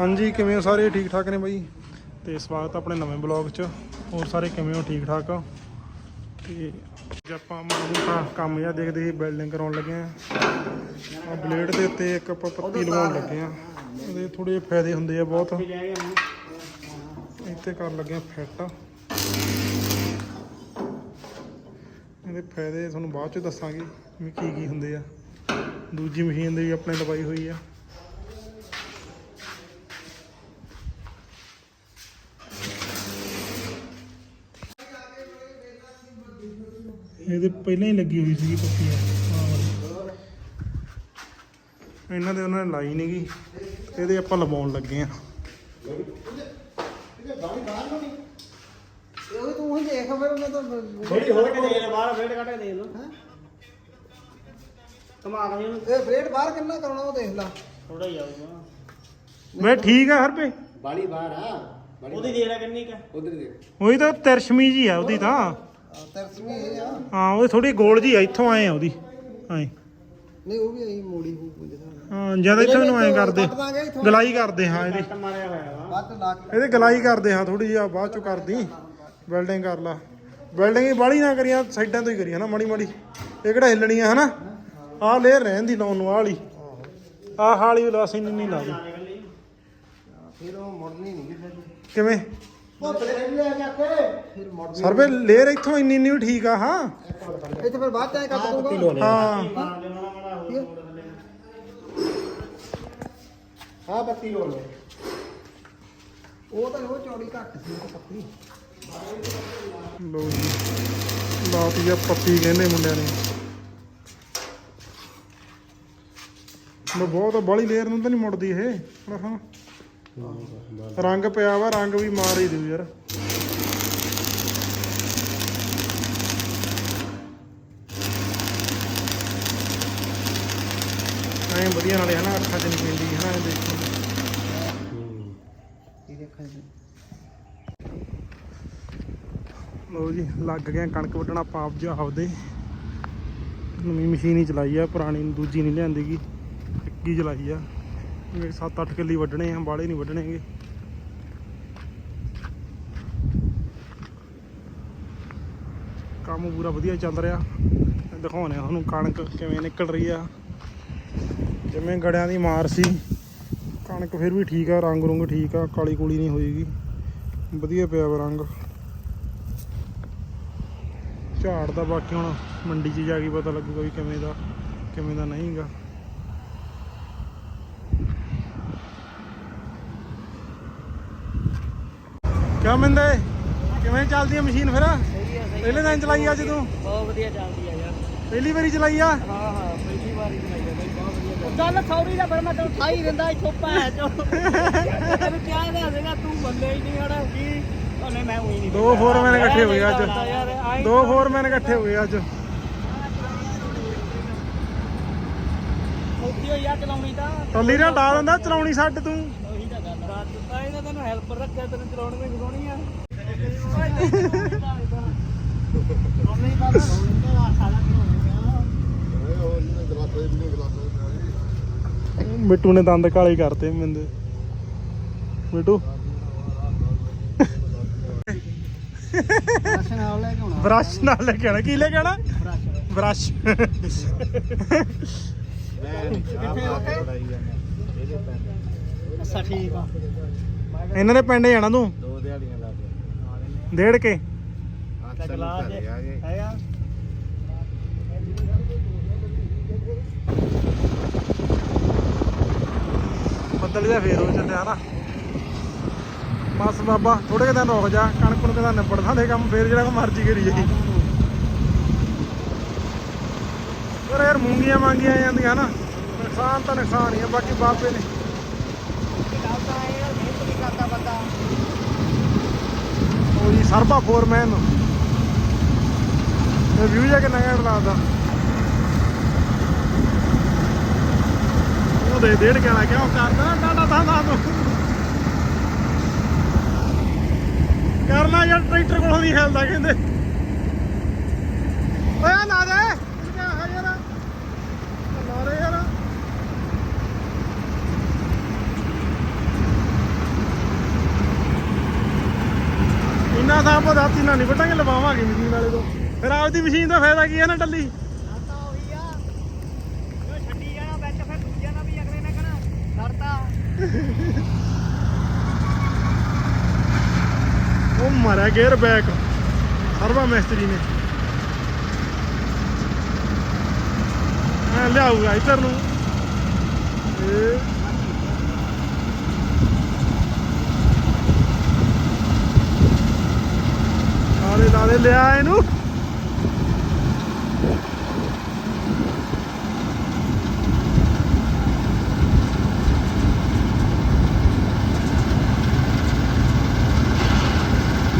ਹਾਂਜੀ, ਕਿਵੇਂ ਹੋ ਸਾਰੇ? ਠੀਕ ਠਾਕ ਨੇ ਬਾਈ? ਤੇ ਸਵਾਗਤ ਆਪਣੇ ਨਵੇਂ ਬਲੌਗ 'ਚ। ਹੋਰ ਸਾਰੇ ਕਿਵੇਂ ਹੋ? ਠੀਕ ਠਾਕ ਤੇ ਅੱਜ ਆਪਾਂ ਮਾਮੂ ਕੰਮ ਜਿਹਾ ਦੇਖਦੇ ਸੀ ਬਿਲਡਿੰਗ ਕਰਾਉਣ ਲੱਗੇ ਆ। ਆ ਬਲੇਡ ਦੇ ਉੱਤੇ ਇੱਕ ਆਪਾਂ ਪੱਤੀ ਲਵਾਉਣ ਲੱਗੇ ਆ। ਇਹਦੇ ਥੋੜੇ ਜਿਹੇ ਫਾਇਦੇ ਹੁੰਦੇ ਆ ਬਹੁਤ। ਇੱਥੇ ਕਰਨ ਲੱਗੇ ਆ ਫਿੱਟ ਇਹਦੇ ਫਾਇਦੇ ਤੁਹਾਨੂੰ ਬਾਅਦ ਚ ਦੱਸਾਂਗੇ ਵੀ ਕੀ ਕੀ ਹੁੰਦੇ ਆ। ਦੂਜੀ ਮਸ਼ੀਨ ਦੇ ਵੀ ਆਪਣੇ ਲਵਾਈ ਹੋਈ ਆ। ਇਹਦੇ ਪਹਿਲਾਂ ਹੀ ਲੱਗੀ ਹੋਈ ਸੀ ਪੱਤੀ ਆ। ਇਹਨਾਂ ਦੇ ਉਹਨਾਂ ਨੇ ਲਾਈ ਨਹੀਂਗੀ ਇਹਦੇ ਆਪਾਂ ਲਵਾਉਣ ਲੱਗੇ ਆ। ਉਹ ਤੂੰ ਹੀ ਦੇਖ ਫਿਰ ਉਹਨੇ ਤਾਂ ਥੋੜੀ ਹੋਰ ਕੇ ਦੇ ਬਾਹਰ ਫੇੜ ਕੱਢ ਕੇ ਦੇ ਲੋ ਕਮਾ ਕੇ ਇਹਨੂੰ ਇਹ ਫਰੇਡ ਬਾਹਰ ਕਿੰਨਾ ਕਰਾਉਣਾ ਉਹ ਦੇਖ ਲੈ। ਥੋੜਾ ਹੀ ਆਊਗਾ। ਮੈਂ ਠੀਕ ਆ ਹਰਪੇ ਬਾਲੀ ਬਾਹਰ ਆ। ਉਹਦੀ ਦੇ ਲੈ ਕਿੰਨੀ ਕਾ ਉਧਰ ਦੇਖ। ਉਹੀ ਤਾਂ ਤਿਰਸ਼ਮੀ ਜੀ ਆ ਉਹਦੀ ਤਾਂ। ਇਹ ਆ। ਹਾਂ ਉਹ ਥੋੜੀ ਗੋਲ ਜੀ ਆ ਇੱਥੋਂ ਆਏ ਆ ਉਹਦੀ। ਐ ਨਹੀਂ ਉਹ ਵੀ ਐਂ ਮੋੜੀ ਹੋਊ ਕੋਈ ਦਿਖਾ ਹਾਂ ਜ਼ਿਆਦਾ ਇੱਥੋਂ ਨੂੰ ਐ ਕਰਦੇ। ਕੱਟ ਦਾਂਗੇ ਇੱਥੋਂ। ਗਲਾਈ ਕਰਦੇ ਹਾਂ ਇਹਦੀ। ਕੱਟ ਮਾਰਿਆ ਹੋਇਆ ਵਾ। ਵੱਧ ਲਾ ਕੇ ਇਹਦੇ ਗਲਾਈ ਕਰਦੇ ਹਾਂ ਥੋੜੀ ਜਿਹੀ ਬਾਅਦ ਚੋਂ ਕਰਦੀ। ਵੈਲਡਿੰਗ ਕਰ ਲਾ। ਵੈਲਡਿੰਗ ਹੀ ਬਾਹਲੀ ਨਾ ਕਰੀਆਂ ਸਾਈਡਾਂ ਤੋਂ ਹੀ ਕਰੀ ਹਨਾ ਮਾੜੀ ਮਾੜੀ। ਇਹ ਕਿਹੜਾ ਹਿੱਲਣੀ ਆ ਹਨਾ? ਆਹ ਲੇਅਰ ਰਹਿਣ ਦੀ ਲਾਉਣ ਨੂੰ ਆਹ ਵਾਲੀ। ਆਹ ਹਾਲੀ ਵੀ ਲਾਸੀ ਨਹੀਂ ਦੀ। ਫਿਰ ਉਹ ਮੁੜਨੀ ਨਹੀਂ ਕਿਵੇਂ? ਉਹ ਫਰੇਡ ਲੈ ਜਾ ਕੇ। ਫਿਰ ਮੁੜ ਸਰਵੇ ਲੇਅਰ ਇੱਥੋਂ ਇੰਨੀ ਇੰਨੀ ਵੀ ਠੀਕ ਆ ਹਾਂ? ਇੱਥੇ ਫਿਰ ਬਾਅਦ ਐਂ ਕੱਟ ਦੂੰਗਾ ਹਾਂ। ਹਾਂ ਬੱਤੀ ਲੋੜ ਲੈ ਉਹ ਤਾਂ ਉਹ ਚੌੜੀ ਘੱਟ ਸੀ ਉਹ ਲੋ ਜੀ ਲਾਤੀ ਆ ਪੱਤੀ ਕਹਿੰਦੇ ਮੁੰਡਿਆਂ ਨੇ। ਲੋ ਬਹੁਤ ਬਾਹਲੀ ਲੇਅਰ ਨੂੰ ਤਾਂ ਨਹੀਂ ਮੁੜਦੀ ਇਹ। ਹਾਂ ਰੰਗ ਪਿਆ ਵਾ, ਰੰਗ ਵੀ ਮਾਰ ਹੀ ਦਿਓ ਯਾਰ। ਐਂ ਵਧੀਆ ਨਾਲੇ ਹਨਾ, ਅੱਖਾਂ 'ਚ ਨਹੀਂ ਪੈਂਦੀ ਹਨਾ, ਇਹ ਦੇਖੋ। ਇਹ ਦੇਖਾਂ ਜੀ ਲੋ ਜੀ ਲੱਗ ਗਿਆ ਕਣਕ ਵੱਢਣਾ ਪਾਪ ਜਿਹਾ ਆਪਦੇ। ਨਵੀਂ ਮਸ਼ੀਨ ਹੀ ਚਲਾਈ ਆ, ਪੁਰਾਣੀ ਦੂਜੀ ਨਹੀਂ ਲਿਆਂਦੀ ਗੀ, ਇੱਕ ਹੀ ਚਲਾਈ ਆ। ਇਹ 7-8 ਕਿੱਲੀ ਵੱਢਣੇ ਆ ਬਾਲੇ ਨਹੀਂ ਵੱਢਣੇਗੇ। ਕੰਮ ਪੂਰਾ ਵਧੀਆ ਚੱਲ ਰਿਹਾ। ਦਿਖਾਉਣੇ ਆ ਤੁਹਾਨੂੰ ਕਣਕ ਕਿਵੇਂ ਨਿਕਲ ਰਹੀ ਆ। ਜਿਵੇਂ ਗੜਿਆਂ ਦੀ ਮਾਰ ਸੀ, ਕਣਕ ਫਿਰ ਵੀ ਠੀਕ ਆ, ਰੰਗ ਰੁੰਗ ਠੀਕ ਆ, ਕਾਲੀ ਕੂਲੀ ਨਹੀਂ ਹੋਏਗੀ ਵਧੀਆ ਪਿਆ ਵਾ ਰੰਗ। ਝਾੜ ਦਾ ਬਾਕੀ ਹੁਣ ਮੰਡੀ 'ਚ ਜਾ ਕੇ ਪਤਾ ਲੱਗੂਗਾ ਵੀ ਕਿਵੇਂ ਦਾ ਕਿਵੇਂ ਦਾ ਨਹੀਂਗਾ। ਕਿਆ ਮਿੰਦੇ? ਕਿਵੇਂ ਚੱਲਦੀ ਹੈ ਮਸ਼ੀਨ ਫਿਰ? ਪਹਿਲੇ ਦਿਨ ਚਲਾਈ ਅੱਜ ਤੂੰ? ਬਹੁਤ ਵਧੀਆ ਚੱਲਦੀ ਆ ਯਾਰ। ਪਹਿਲੀ ਵਾਰੀ ਚਲਾਈ ਆ? ਹਾਂ ਹਾਂ ਪਹਿਲੀ ਵਾਰੀ ਬਣਾਈ ਆ ਬਈ ਬਹੁਤ ਵਧੀਆ ਚੱਲ ਸੌਰੀ ਦਾ ਫਿਰ ਮੈਂ ਤੈਨੂੰ ਠਾਈ ਦਿੰਦਾ ਇੱਥੋਂ ਭੈ ਚੋ। ਤੈਨੂੰ ਕਿਹਾ ਦਾ ਸੀਗਾ ਤੂੰ ਬੰਦੇ ਹੀ ਨਹੀਂ ਹੜਾ ਕੀ? ਉਹਨੇ ਮੈਂ ਉਹੀ ਨਹੀਂ ਦੋ ਫੋਰਮੈਨ ਇਕੱਠੇ ਹੋ ਗਏ ਅੱਜ। ਦੋ ਫੋਰਮੈਨ ਇਕੱਠੇ ਹੋ ਗਏ ਅੱਜ। ਔਖੀ ਹੋਈ ਆ ਚਲਾਉਣੀ ਤਾਂ। ਟੱਲੀ ਨਾ ਡਾ ਦਿੰਦਾ ਚਲਾਉਣੀ ਛੱਡ ਤੂੰ। ਤਾਂ ਤੈਨੂੰ ਹੈਲਪਰ ਰੱਖਿਆ ਤੈਨੂੰ ਚਲਾਉਣ ਆ ਉਹਨੇ ਮਿੱਟੂ ਨੇ ਦੰਦ ਕਾਲੇ ਕਰਤੇ ਮਿੰਦੇ ਮਿੱਟੂ। ਰਾਸ਼ਨ ਆਉ ਲੈ ਕੇ ਆਉਣਾ। ਬ੍ਰਸ਼ ਨਾਲ ਲੈ ਕੇ ਆਣਾ ਕੀ ਲੈ ਕੇ ਆਣਾ ਬ੍ਰਸ਼। ਅੱਛਾ ਠੀਕ ਆ। ਇਹਨਾਂ ਦੇ ਪਿੰਡ ਜਾਣਾ ਤੂੰ? ਦੋ ਦਿਹਾੜੀਆਂ ਲਾ ਦੇ ਡੇਢ ਕੇ? ਗਲਾਸ ਜੇ। ਹੈਗਾ ਬੱਦਲ ਜਿਹਾ ਫੇਰ ਹੋ ਚੱਲਿਆ ਨਾ? ਬਸ ਬਾਬਾ ਥੋੜੇ ਕੁ ਦਿਨ ਰੁਕ ਜਾ ਕਣਕ ਨੂੰ ਕਹਿੰਦਾ ਨਿਬੜ ਸਾਡੇ ਕੰਮ ਫੇਰ ਜਿਹੜਾ ਕੋ ਮਰਜ਼ੀ ਕਰੀ ਜਾਈ। ਪਰ ਯਾਰ ਮੂੰਗੀਆਂ ਮੰਗੀਆਂ ਜਾਂਦੀਆਂ ਨਾ। ਨੁਕਸਾਨ ਤਾਂ ਨੁਕਸਾਨ ਹੀ ਆ ਬਾਕੀ ਬਾਬੇ ਨੇ ਗੱਲ ਤਾਂ ਇਹ ਯਾਰ ਮਿਹਨਤ ਵੀ ਕਰਦਾ ਬੰਦਾ ਉਹ ਜੀ, ਸਰਬਾ ਫੋਰਮੈਨ ਇਹ ਵਿਊ ਜਾ ਕੇ ਨੰਗਾ ਲੱਗਦਾ। ਉਹ ਦੇ ਡੇਢ ਕੇ ਕਿਉਂ ਕਰਦਾ ਡਾਡਾ ਤਾਂ ਨਾ ਤੂੰ। ਕਰਨਾ ਯਾਰ, ਟਰੈਕਟਰ ਕੋਲੋਂ ਨਹੀਂ ਖੇਲਦਾ ਕਹਿੰਦੇ। ਓਏ ਆ ਦੇ ਕੀ ਹੈ ਯਾਰ ਲਾ ਦੇ ਯਾਰ ਬਸ ਆਪਾਂ ਦਾਤੀ ਨਾਲ ਨਹੀਂ ਵਟਾਂਗੇ ਲਵਾਵਾਂਗੇ ਮਸ਼ੀਨ ਵਾਲੇ ਤੋਂ। ਫਿਰ ਆਪਦੀ ਮਸ਼ੀਨ ਦਾ ਫਾਇਦਾ ਕੀ ਹੈ ਨਾ ਟੱਲੀ? ਉਹ ਮਾਰਿਆ ਗੇਅਰ ਬੈਕ ਸਰਵਾ ਮਿਸਤਰੀ ਨੇ। ਆ ਲਿਆਊਗਾ ਇੱਧਰ ਨੂੰ। ਇਹ ਲਾਲੇ ਲਾਲੇ ਲਿਆ ਇਹਨੂੰ।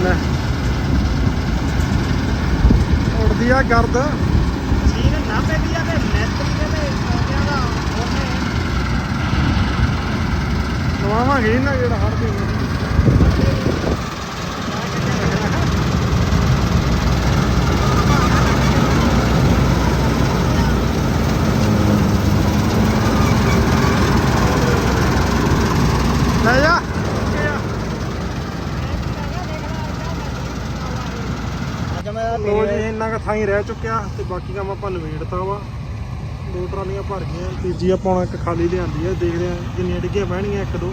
ਲੈ। ਉੜਦੀ ਆ ਗਰਦ। ਨਾ ਪੈਂਦੀ ਆ ਤੇ ਨੈਟ ਤੇ ਸੌਂਦਿਆਂ ਦਾ ਉਹਨੇ ਲਵਾਵਾਂਗੇ ਇਹਨਾਂ ਜਿਹੜਾ ਹਰ ਦੇ। ਲੈ ਜਾ ਲੋ ਜੀ ਇੰਨਾ ਕੁ ਥਾਂ ਹੀ ਰਹਿ ਚੁੱਕਿਆ ਤੇ ਬਾਕੀ ਕੰਮ ਆਪਾਂ ਨਵੇੜਤਾ ਵਾ। ਦੋ ਟਰਾਲੀਆਂ ਭਰ ਗਈਆਂ ਤੀਜੀ ਆਪਾਂ ਹੁਣ ਇੱਕ ਖਾਲੀ ਲਿਆਂਦੀ ਆ ਦੇਖਦੇ ਆ ਜਿੰਨੀਆਂ ਡਿੱਗੀਆਂ ਬਹਿਣਗੀਆਂ ਇੱਕ ਦੋ।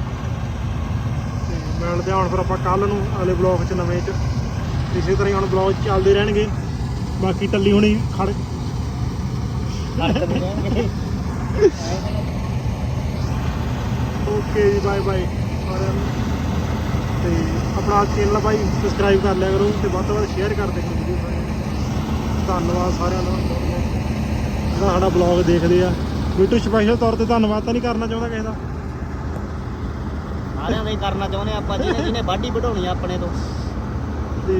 ਤੇ ਮਿਲਦੇ ਆ ਹੁਣ ਫਿਰ ਆਪਾਂ ਕੱਲ ਨੂੰ ਅਗਲੇ ਬਲੌਗ 'ਚ ਨਵੇਂ 'ਚ। ਇਸੇ ਤਰ੍ਹਾਂ ਹੀ ਹੁਣ ਬਲੌਗ ਚੱਲਦੇ ਰਹਿਣਗੇ। ਬਾਕੀ ਟੱਲੀ ਹੁਣੀ ਖੜ। ਓਕੇ ਜੀ ਬਾਏ ਬਾਏ। ਸਾਰਿਆਂ ਨੂੰ ਤੇ ਆਪਣਾ ਚੈਨਲ ਭਾਈ ਸਬਸਕ੍ਰਾਈਬ ਕਰ ਲਿਆ ਕਰੋ ਤੇ ਵੱਧ ਤੋਂ ਵੱਧ ਸ਼ੇਅਰ ਕਰ ਦਿਆ ਕਰੋ ਵੀਡੀਓ ਧੰਨਵਾਦ ਸਾਰਿਆਂ ਦਾ। ਬਹੁਤ ਬਹੁਤ ਜਿਹੜਾ ਸਾਡਾ ਬਲੌਗ ਦੇਖਦੇ ਆ। ਵੀਟੂ ਸਪੈਸ਼ਲ ਤੌਰ ਤੇ ਧੰਨਵਾਦ ਤਾਂ ਨਹੀਂ ਕਰਨਾ ਚਾਹੁੰਦਾ ਕਿਸੇ ਦਾ। ਸਾਰਿਆਂ ਦਾ ਹੀ ਕਰਨਾ ਚਾਹੁੰਦੇ ਆਪਾਂ ਜਿਹਨੇ ਜਿਹਨੇ ਵਢਾਉਣੀ ਆ ਆਪਣੇ ਤੋਂ। ਤੇ